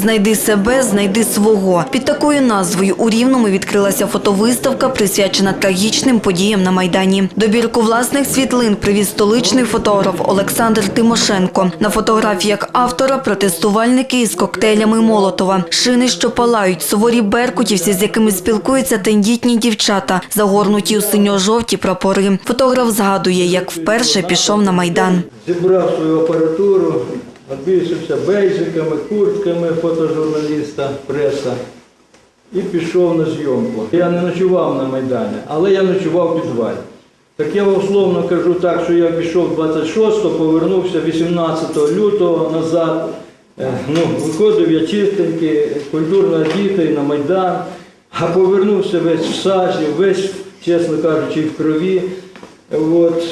Знайди себе, знайди свого. Під такою назвою у Рівному відкрилася фотовиставка, присвячена трагічним подіям на Майдані. Добірку власних світлин привіз столичний фотограф Олександр Тимошенко. На фотографіях автора протестувальники із коктейлями Молотова, шини, що палають, суворі беркутівці, з якими спілкуються тендітні дівчата, загорнуті у синьо-жовті прапори. Фотограф згадує, як вперше пішов на Майдан. Зібрав свою апаратуру, обвісився бейджиками, куртками фотожурналіста, преса і пішов на зйомку. Я не ночував на Майдані, але я ночував в підвалі. Так я условно кажу так, що я пішов 26-го, повернувся 18 лютого назад. Е, Ну, виходив я чистенький, культурно одітий на Майдан, а повернувся весь в сажі, весь, чесно кажучи, в крові. От,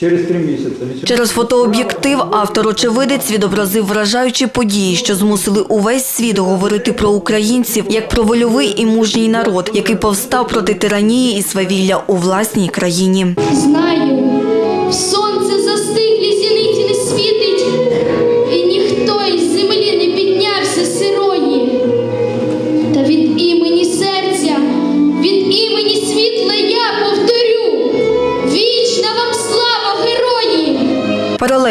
через три місяці. Через фотооб'єктив автор-очевидець відобразив вражаючі події, що змусили увесь світ говорити про українців як про вольовий і мужній народ, який повстав проти тиранії і свавілля у власній країні. Знаю, сонце застиглі зіниці не світить, і ніхто із землі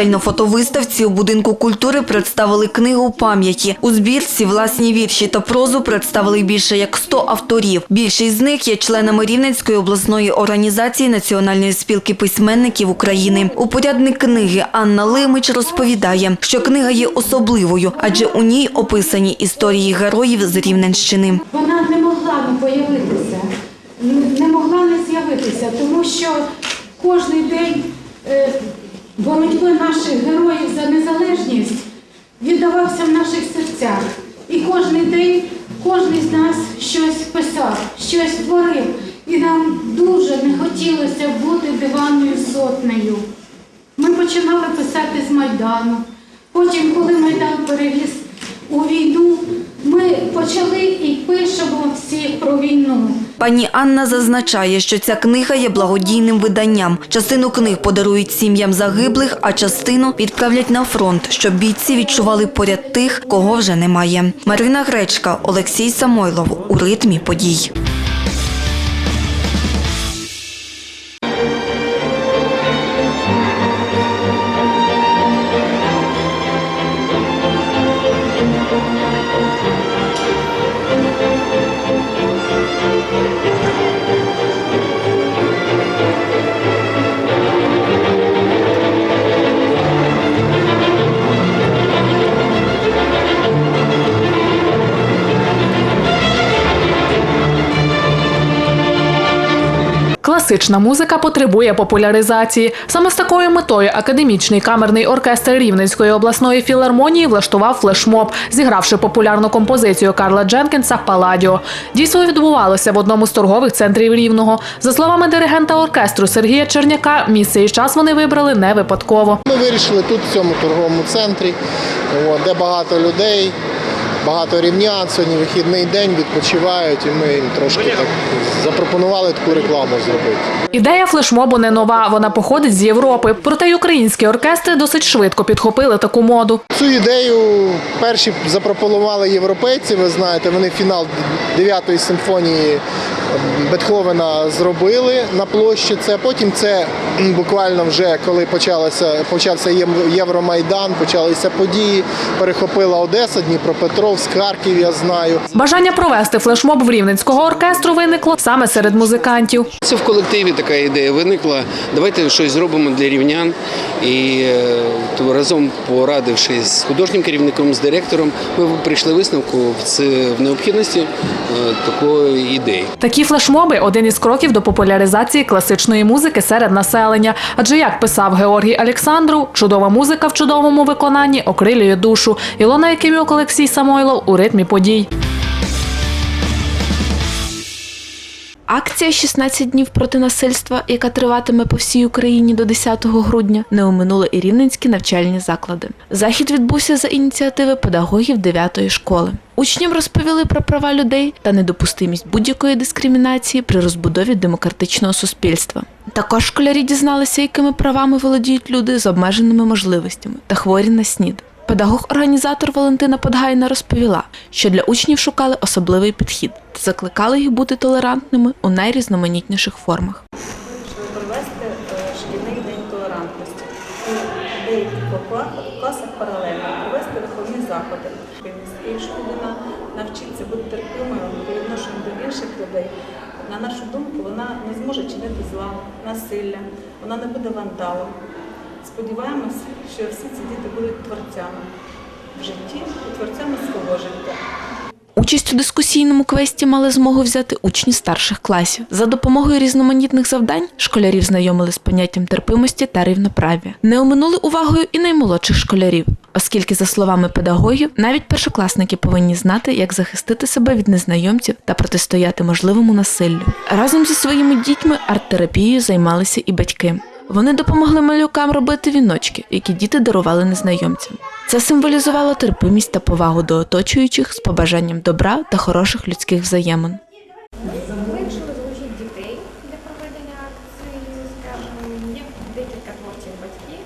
Паралельно фотовиставці у будинку культури представили книгу пам'яті. У збірці власні вірші та прозу представили більше як 100 авторів. Більшість з них є членами Рівненської обласної організації Національної спілки письменників України. Упорядник книги Анна Лимич розповідає, що книга є особливою, адже у ній описані історії героїв з Рівненщини. Вона не могла не появитися, не могла не з'явитися, тому що кожен день е, боротьби наших героїв за незалежність віддавався в наших серцях. І кожен день кожен з нас щось писав, щось творив. І нам дуже не хотілося бути диванною сотнею. Ми починали писати з Майдану. Потім, коли Майдан перевіз у війну, ми почали і пишемо всі про війну. Пані Анна зазначає, що ця книга є благодійним виданням. Частину книг подарують сім'ям загиблих, а частину відправлять на фронт, щоб бійці відчували поряд тих, кого вже немає. Марина Гречка, Олексій Самойлов у ритмі подій. Класична музика потребує популяризації. Саме з такою метою академічний камерний оркестр Рівненської обласної філармонії влаштував флешмоб, зігравши популярну композицію Карла Дженкінса Паладіо. Дійство відбувалося в одному з торгових центрів Рівного. За словами диригента оркестру Сергія Черняка, місце і час вони вибрали не випадково. Ми вирішили тут, в цьому торговому центрі, де багато людей, багато рівнян. Сьогодні вихідний день відпочивають, і ми їм трошки так запропонували таку рекламу зробити. Ідея флешмобу не нова, вона походить з Європи. Проте й українські оркестри досить швидко підхопили таку моду. Цю ідею перші запропонували європейці. Ви знаєте, вони фінал 9-ї симфонії Бетховена зробили на площі. Це потім це буквально вже коли почалося почався Євромайдан, почалися події. Перехопила Одеса, Дніпропетровськ, Харків. Я знаю. Бажання провести флешмоб в рівненського оркестру виникло саме серед музикантів. Це в колективі така ідея виникла. Давайте щось зробимо для рівнян. І е, то разом порадившись з художнім керівником, з директором, ми прийшли висновку в це в необхідності е, такої ідеї. Такі флешмоби один із кроків до популяризації класичної музики серед населення. Адже як писав Георгій Олександру, чудова музика в чудовому виконанні окрилює душу. Ілона Якимюк, Олексій Самойлов у ритмі подій. Акція «16 днів проти насильства, яка триватиме по всій Україні до 10 грудня, не оминула і рівненські навчальні заклади. Захід відбувся за ініціативи педагогів 9-ї школи. Учням розповіли про права людей та недопустимість будь-якої дискримінації при розбудові демократичного суспільства. Також школярі дізналися, якими правами володіють люди з обмеженими можливостями та хворі на СНІД. Педагог-організатор Валентина Подгайна розповіла, що для учнів шукали особливий підхід та закликали їх бути толерантними у найрізноманітніших формах. вирішили провести е, шкільний день толерантності. У деяких класах паралельно провести виховні заходи. Якщо людина навчиться бути терпимою по відношенню до інших людей, на нашу думку, вона не зможе чинити зла, насилля, вона не буде вандалом. Сподіваємось, що всі ці діти будуть творцями в житті і творцями свого життя. Участь у дискусійному квесті мали змогу взяти учні старших класів. За допомогою різноманітних завдань школярів знайомили з поняттям терпимості та рівноправ'я. Не оминули увагою і наймолодших школярів, оскільки, за словами педагогів, навіть першокласники повинні знати, як захистити себе від незнайомців та протистояти можливому насиллю. Разом зі своїми дітьми арт-терапією займалися і батьки. Вони допомогли малюкам робити віночки, які діти дарували незнайомцям. Це символізувало терпимість та повагу до оточуючих з побажанням добра та хороших людських взаємин. Вирішили залучити дітей для проведення акції, є декілька творчих батьків.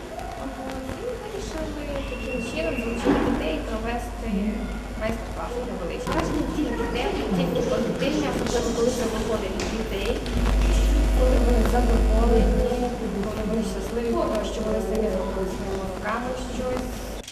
Вирішили таким чином залучити дітей провести майстер-клас невеличкий. Враження тільки теплі, тільки позитивні, особливо коли це виходить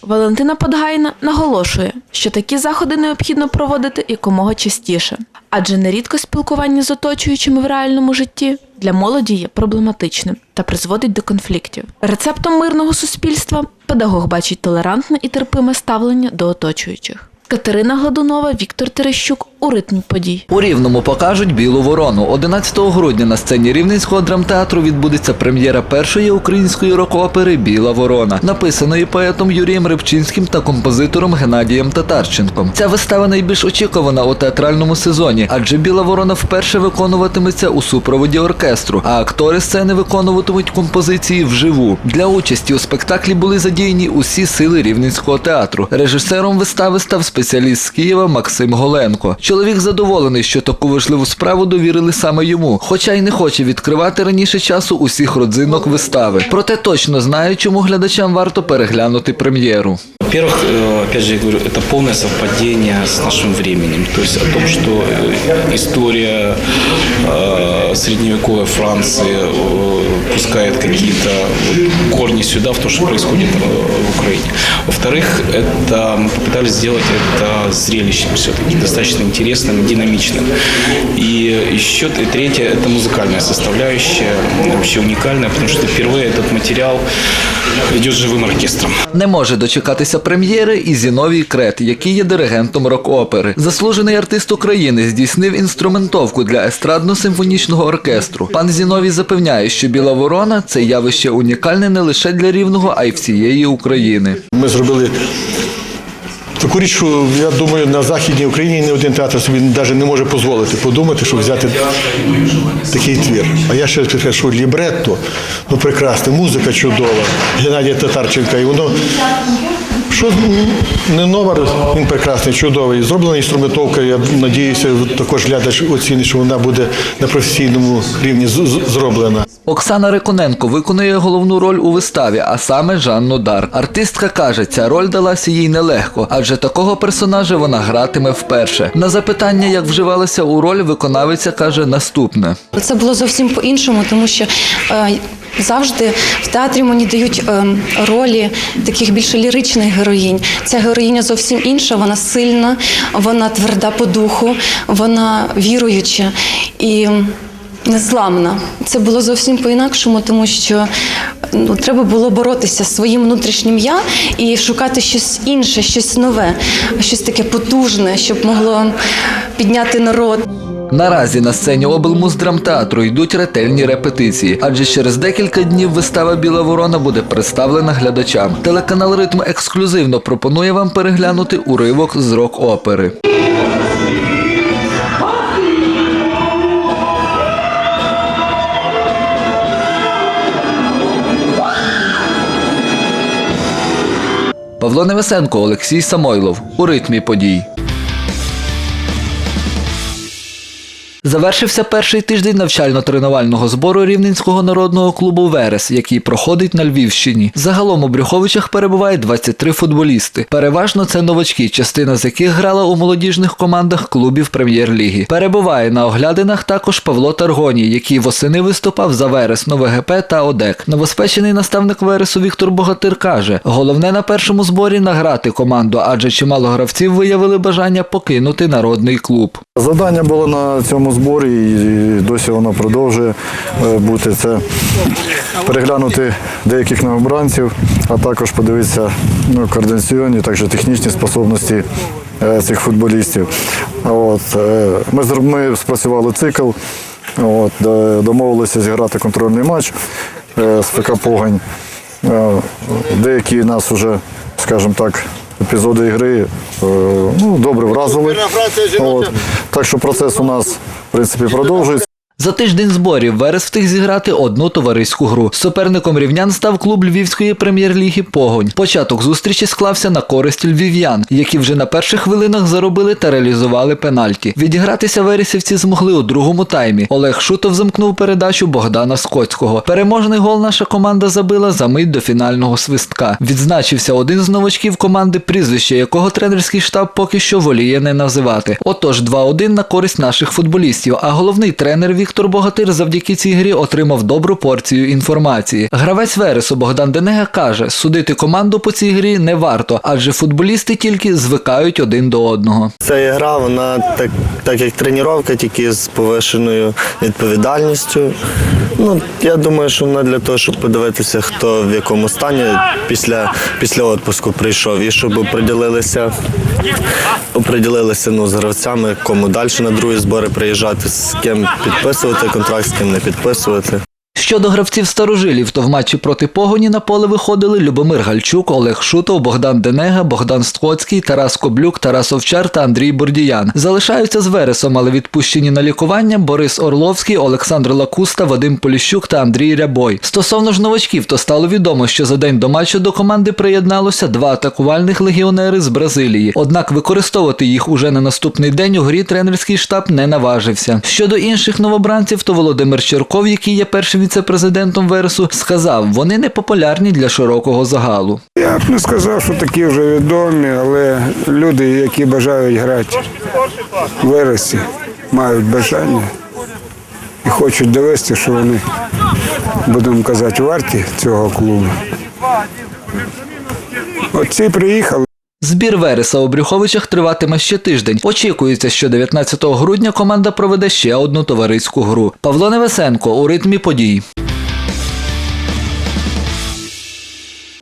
Валентина Подгайна наголошує, що такі заходи необхідно проводити якомога частіше, адже нерідко спілкування з оточуючими в реальному житті для молоді є проблематичним та призводить до конфліктів. Рецептом мирного суспільства педагог бачить толерантне і терпиме ставлення до оточуючих. Катерина Гладунова, Віктор Терещук у ритмі подій. У Рівному покажуть Білу ворону. 11 грудня на сцені Рівненського драмтеатру відбудеться прем'єра першої української рок-опери Біла ворона, написаної поетом Юрієм Рибчинським та композитором Геннадієм Татарченком. Ця вистава найбільш очікувана у театральному сезоні, адже Біла ворона вперше виконуватиметься у супроводі оркестру, а актори сцени виконуватимуть композиції вживу. Для участі у спектаклі були задіяні усі сили Рівненського театру. Режисером вистави став спеціаліст з Києва Максим Голенко. Чоловік задоволений, що таку важливу справу довірили саме йому, хоча й не хоче відкривати раніше часу усіх родзинок вистави. Проте точно знає, чому глядачам варто переглянути прем'єру. Во-первых, э, опять же, я говорю, это полное совпадение с нашим временем. То есть о том, что э, история э, средневековой Франции э, пускает какие-то вот корни сюда, в то, что происходит э, в Украине. Во-вторых, это мы попытались сделать это зрелищем все-таки, достаточно интересным, динамичным. И еще т- третье, это музыкальная составляющая, вообще уникальная, потому что впервые этот материал идет живым оркестром. Не може дочекатися прем'єри і Зіновій Крет, який є диригентом рок-опери. Заслужений артист України здійснив інструментовку для естрадно-симфонічного оркестру. Пан Зіновій запевняє, що Біла ворона це явище унікальне не лише для рівного, а й всієї України. Ми зробили таку річ, що я думаю, на Західній Україні ні один театр собі навіть не може дозволити подумати, щоб взяти такий твір. А я ще що лібретто, ну прекрасне, музика чудова, Геннадія Татарченка, і воно. Що не номер, він прекрасний, чудовий. Зроблена інструментовка. Я надіюся, також глядач оцінить, що вона буде на професійному рівні зроблена. Оксана Риконенко виконує головну роль у виставі, а саме Жанну Дар. Артистка каже, ця роль далася їй нелегко, адже такого персонажа вона гратиме вперше. На запитання, як вживалася у роль, виконавиця каже наступне. Це було зовсім по-іншому, тому що е, завжди в театрі мені дають е, ролі таких більше ліричних героїнь. Ця героїня зовсім інша, вона сильна, вона тверда по духу, вона віруюча і незламна. Це було зовсім по-інакшому, тому що ну, треба було боротися зі своїм внутрішнім я і шукати щось інше, щось нове, щось таке потужне, щоб могло підняти народ. Наразі на сцені облмуздрамтеатру йдуть ретельні репетиції, адже через декілька днів вистава Біла ворона буде представлена глядачам. Телеканал Ритм ексклюзивно пропонує вам переглянути уривок з рок-опери. Павло Невесенко, Олексій Самойлов у ритмі подій. Завершився перший тиждень навчально-тренувального збору Рівненського народного клубу Верес, який проходить на Львівщині. Загалом у Брюховичах перебуває 23 футболісти. Переважно це новачки, частина з яких грала у молодіжних командах клубів прем'єр-ліги. Перебуває на оглядинах також Павло Таргоній, який восени виступав за Верес, Нове ГП та ОДЕК. Новоспечений наставник Вересу Віктор Богатир каже: головне на першому зборі награти команду, адже чимало гравців виявили бажання покинути народний клуб. Завдання було на цьому зборі і досі воно продовжує е, бути. Це переглянути деяких новобранців, а також подивитися ну, координаційні, також технічні способності е, цих футболістів. От, е, ми, ми спрацювали цикл, от, домовилися зіграти контрольний матч з ФК Погань. Деякі нас вже, скажімо так, епізоди ігри ну, добре вразили. От. Так що процес у нас, в принципі, продовжується. За тиждень зборів Верес встиг зіграти одну товариську гру. Суперником рівнян став клуб Львівської прем'єр-ліги Погонь. Початок зустрічі склався на користь львів'ян, які вже на перших хвилинах заробили та реалізували пенальті. Відігратися вересівці змогли у другому таймі. Олег Шутов замкнув передачу Богдана Скотського. Переможний гол наша команда забила за мить до фінального свистка. Відзначився один з новачків команди, прізвище якого тренерський штаб поки що воліє не називати. Отож, 2-1 на користь наших футболістів. А головний тренер Віктор Богатир завдяки цій грі отримав добру порцію інформації. Гравець Вересу Богдан Денега каже, судити команду по цій грі не варто, адже футболісти тільки звикають один до одного. Ця гра, вона так, так як тренування, тільки з повишеною відповідальністю. Ну, я думаю, що вона для того, щоб подивитися, хто в якому стані після, після відпуску прийшов, і щоб оприділилися, оприділилися ну, з гравцями, кому далі на другі збори приїжджати, з ким підписувати контракт, з ким не підписувати. Щодо гравців старожилів, то в матчі проти погоні на поле виходили Любомир Гальчук, Олег Шутов, Богдан Денега, Богдан Стоцький, Тарас Коблюк, Тарас Овчар та Андрій Бурдіян. Залишаються з Вересом, але відпущені на лікування Борис Орловський, Олександр Лакуста, Вадим Поліщук та Андрій Рябой. Стосовно ж новачків, то стало відомо, що за день до матчу до команди приєдналося два атакувальних легіонери з Бразилії. Однак використовувати їх уже на наступний день у грі тренерський штаб не наважився. Щодо інших новобранців, то Володимир Черков, який є першим віце-президентом Вересу, сказав, вони не популярні для широкого загалу. Я б не сказав, що такі вже відомі, але люди, які бажають грати в вересі, мають бажання і хочуть довести, що вони, будемо казати, варті цього клубу. От ці приїхали. Збір Вереса у Брюховичах триватиме ще тиждень. Очікується, що 19 грудня команда проведе ще одну товариську гру. Павло Невесенко у ритмі подій.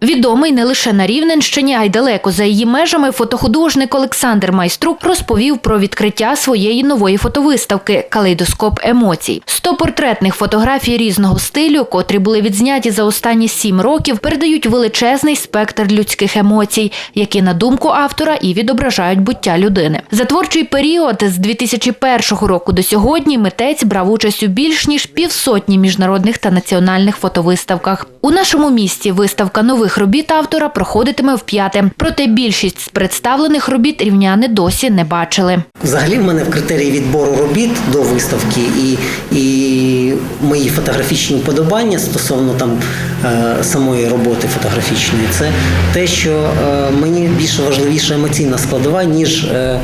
Відомий не лише на Рівненщині, а й далеко за її межами фотохудожник Олександр Майструк розповів про відкриття своєї нової фотовиставки Калейдоскоп емоцій. Сто портретних фотографій різного стилю, котрі були відзняті за останні сім років, передають величезний спектр людських емоцій, які, на думку автора, і відображають буття людини. За творчий період з 2001 року до сьогодні митець брав участь у більш ніж півсотні міжнародних та національних фотовиставках. У нашому місті виставка нових робіт автора проходитиме вп'яте. Проте більшість з представлених робіт рівняни досі не бачили. Взагалі в мене в критерії відбору робіт до виставки і, і мої фотографічні вподобання стосовно там е, самої роботи фотографічної, це те, що е, мені більше важливіша емоційна складова, ніж е,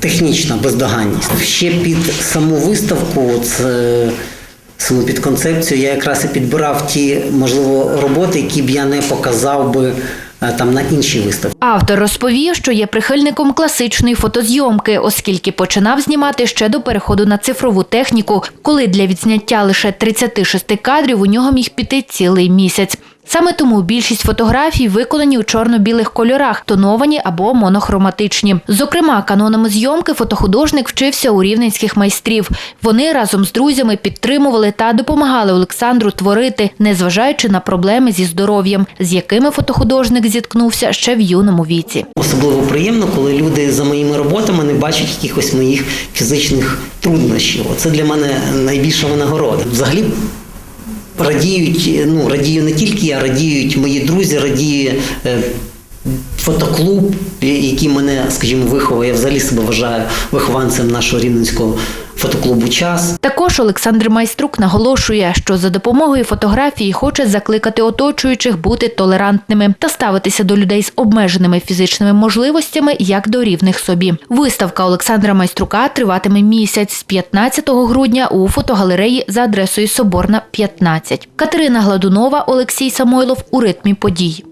технічна бездоганність. Ще під саму виставку, це саму під концепцію, я якраз і підбирав ті, можливо, роботи, які б я не показав би е, там на інші виставки. Автор розповів, що є прихильником класичної фотозйомки, оскільки починав знімати ще до переходу на цифрову техніку, коли для відзняття лише 36 кадрів у нього міг піти цілий місяць. Саме тому більшість фотографій виконані у чорно-білих кольорах, тоновані або монохроматичні. Зокрема, канонами зйомки фотохудожник вчився у рівненських майстрів. Вони разом з друзями підтримували та допомагали Олександру творити, незважаючи на проблеми зі здоров'ям, з якими фотохудожник зіткнувся ще в юному віці. Особливо приємно, коли люди за моїми роботами не бачать якихось моїх фізичних труднощів. Це для мене найбільша винагорода. Взагалі радіють, ну радію не тільки я, радіють мої друзі, радіє е, фотоклуб, який мене, скажімо, виховав. Я взагалі себе вважаю вихованцем нашого рівненського фотоклубу Час. Також Олександр Майструк наголошує, що за допомогою фотографії хоче закликати оточуючих бути толерантними та ставитися до людей з обмеженими фізичними можливостями як до рівних собі. Виставка Олександра Майструка триватиме місяць з 15 грудня у фотогалереї за адресою Соборна 15. Катерина Гладунова, Олексій Самойлов у ритмі подій.